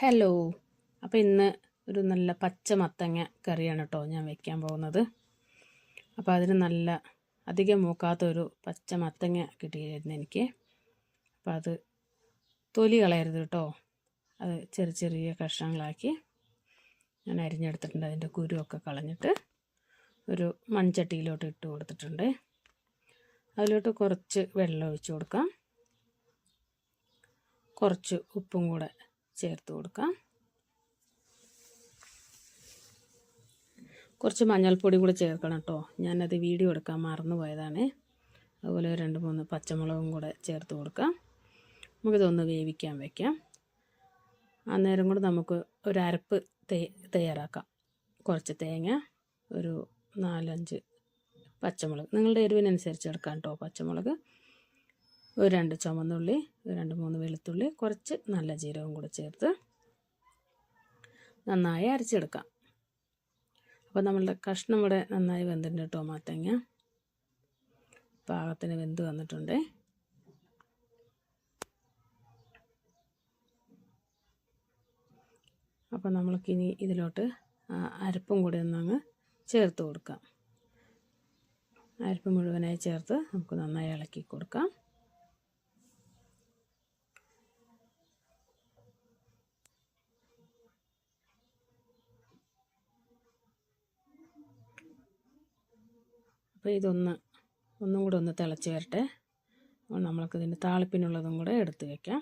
Hello അപ്പോൾ ഇന്ന് ഒരു നല്ല പച്ച മത്തങ്ങ കറിയാണ് കേട്ടോ ഞാൻ വെക്കാൻ പോകുന്നത്. അപ്പോൾ അതിന് നല്ല അധികം മൂക്കാത്തൊരു പച്ച മത്തങ്ങ കിട്ടിയിരുന്നു എനിക്ക്. അപ്പോൾ അത് തൊലി കളയരുത് കേട്ടോ അത് ചെറിയ ചെറിയ കഷ്ണങ്ങളാക്കി ഞാൻ അരിഞ്ഞെടുത്തിട്ടുണ്ട്. അതിന്റെ കുരുവൊക്കെ കളഞ്ഞിട്ട് ഒരു മൺചട്ടിയിലോട്ട് ഇട്ട് കൊടുത്തിട്ടുണ്ട്. അതിലോട്ട് കുറച്ച് വെള്ളം ഒഴിച്ച് കൊടുക്കാം. കുറച്ച് ഉപ്പും കൂടെ ചേർത്ത് കൊടുക്കാം. കുറച്ച് മഞ്ഞൾപ്പൊടി കൂടെ ചേർക്കണം കേട്ടോ. ഞാനത് വീഡിയോ എടുക്കാൻ മറന്നു പോയതാണ്. അതുപോലെ രണ്ട് മൂന്ന് പച്ചമുളകും കൂടെ ചേർത്ത് കൊടുക്കാം. നമുക്കിതൊന്ന് വേവിക്കാൻ വയ്ക്കാം അന്നേരം കൂടെ നമുക്ക് ഒരു അരപ്പ് തയ്യാറാക്കാം. കുറച്ച് തേങ്ങ ഒരു നാലഞ്ച് പച്ചമുളക്. നിങ്ങളുടെ എരിവിനനുസരിച്ച് എടുക്കാം കേട്ടോ പച്ചമുളക്. ഒരു രണ്ട് ചുമന്നുള്ളി രണ്ട് മൂന്ന് വെളുത്തുള്ളി കുറച്ച് നല്ല ജീരകവും കൂടെ ചേർത്ത് നന്നായി അരച്ചെടുക്കാം. അപ്പോൾ നമ്മളുടെ കഷ്ണം ഇവിടെ നന്നായി വെന്തിട്ടുണ്ട് കേട്ടോ മാത്തങ്ങ. പാകത്തിന് വെന്ത് വന്നിട്ടുണ്ട്. അപ്പോൾ നമ്മൾക്കിനി ഇതിലോട്ട് അരപ്പും കൂടി ഒന്നങ്ങ് ചേർത്ത് കൊടുക്കാം. അരപ്പ് മുഴുവനായി ചേർത്ത് നമുക്ക് നന്നായി ഇളക്കി കൊടുക്കാം. അപ്പോൾ ഇതൊന്ന് ഒന്നും കൂടെ ഒന്ന് തിളച്ച് വരട്ടെ. നമ്മൾക്ക് ഇതിന്റെ താളിപ്പിനുള്ളതും കൂടെ എടുത്ത് വയ്ക്കാം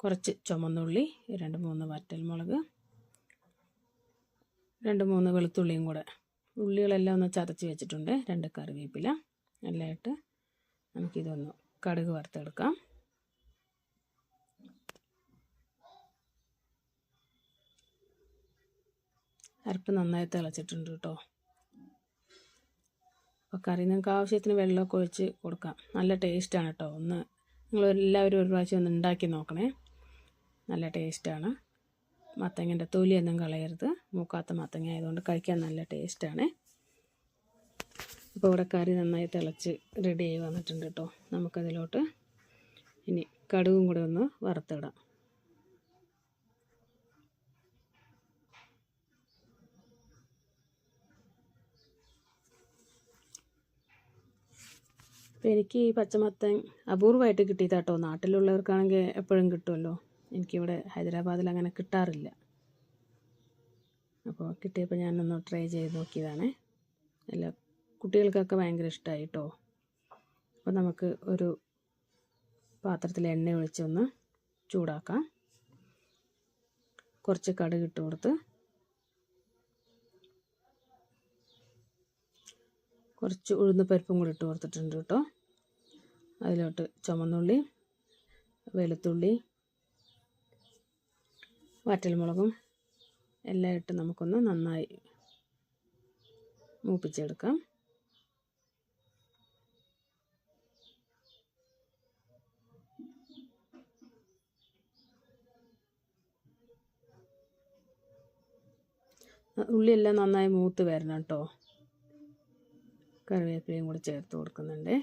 കുറച്ച് ചുമന്നുള്ളി രണ്ട് മൂന്ന് വറ്റൽമുളക് രണ്ട് മൂന്ന് വെളുത്തുള്ളിയും കൂടെ. ഉള്ളികളെല്ലാം ഒന്ന് ചതച്ച് വെച്ചിട്ടുണ്ട്. രണ്ട് കറിവേപ്പില. എല്ലാം ഇട്ട് നമുക്കിതൊന്ന് കടുക് വറുത്തെടുക്കാം. അരപ്പ് നന്നായി തിളച്ചിട്ടുണ്ട് കേട്ടോ. അപ്പോൾ കറി നിങ്ങൾക്ക് ആവശ്യത്തിന് വെള്ളമൊക്കെ ഒഴിച്ച് കൊടുക്കാം. നല്ല ടേസ്റ്റാണ് കേട്ടോ ഒന്ന് നിങ്ങൾ എല്ലാവരും ഒരു പ്രാവശ്യം ഒന്ന് ഉണ്ടാക്കി നോക്കണേ. നല്ല ടേസ്റ്റാണ് മത്തങ്ങന്റെ തൊലിയൊന്നും കളയരുത്. മൂക്കാത്ത മത്തങ്ങ ആയതുകൊണ്ട് കഴിക്കാൻ നല്ല ടേസ്റ്റാണ് അപ്പോൾ ഇവിടെ കറി നന്നായി തിളച്ച് റെഡി ആയി വന്നിട്ടുണ്ട് കേട്ടോ നമുക്കതിലോട്ട് ഇനി കടുകും കൂടെ ഒന്ന് വറുത്തിടാം. അപ്പോൾ എനിക്ക് ഈ പച്ചമത്തൻ അപൂർവമായിട്ട് കിട്ടിയതാട്ടോ. നാട്ടിലുള്ളവർക്കാണെങ്കിൽ എപ്പോഴും കിട്ടുമല്ലോ എനിക്കിവിടെ ഹൈദരാബാദിൽ അങ്ങനെ കിട്ടാറില്ല. അപ്പോൾ കിട്ടിയപ്പോൾ ഞാനൊന്ന് ട്രൈ ചെയ്ത് നോക്കിയതാണ്. അല്ല കുട്ടികൾക്കൊക്കെ ഭയങ്കര ഇഷ്ടമായി കേട്ടോ അപ്പോൾ നമുക്ക് ഒരു പാത്രത്തിൽ എണ്ണ ഒഴിച്ചൊന്ന് ചൂടാക്കാം. കുറച്ച് കടുക് ഇട്ട് കൊടുത്ത് കുറച്ച് ഉഴുന്ന് പരിപ്പും കൂടി ഇട്ട് കൊടുത്തിട്ടുണ്ട് കേട്ടോ. അതിലോട്ട് ചുമന്നുള്ളി വെളുത്തുള്ളി വറ്റൽമുളകും എല്ലാം ഇട്ട് നമുക്കൊന്ന് നന്നായി മൂപ്പിച്ചെടുക്കാം. ഉള്ളിയെല്ലാം നന്നായി മൂത്ത് വരണം കേട്ടോ. കറിവേപ്പിലയും കൂടി ചേർത്ത് കൊടുക്കുന്നുണ്ട്.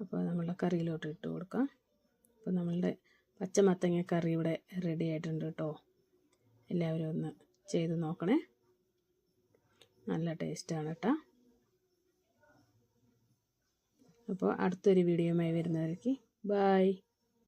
അപ്പോൾ നമ്മളുടെ കറിയിലോട്ട് ഇട്ട് കൊടുക്കാം. അപ്പോൾ നമ്മളുടെ പച്ചമത്തങ്ങ കറി ഇവിടെ റെഡി ആയിട്ടുണ്ട് കേട്ടോ. എല്ലാവരും ഒന്ന് ചെയ്ത് നോക്കണേ. നല്ല ടേസ്റ്റാണ് കേട്ടോ. അപ്പോൾ അടുത്തൊരു വീഡിയോയുമായി വരുന്നവർക്ക് ബായ്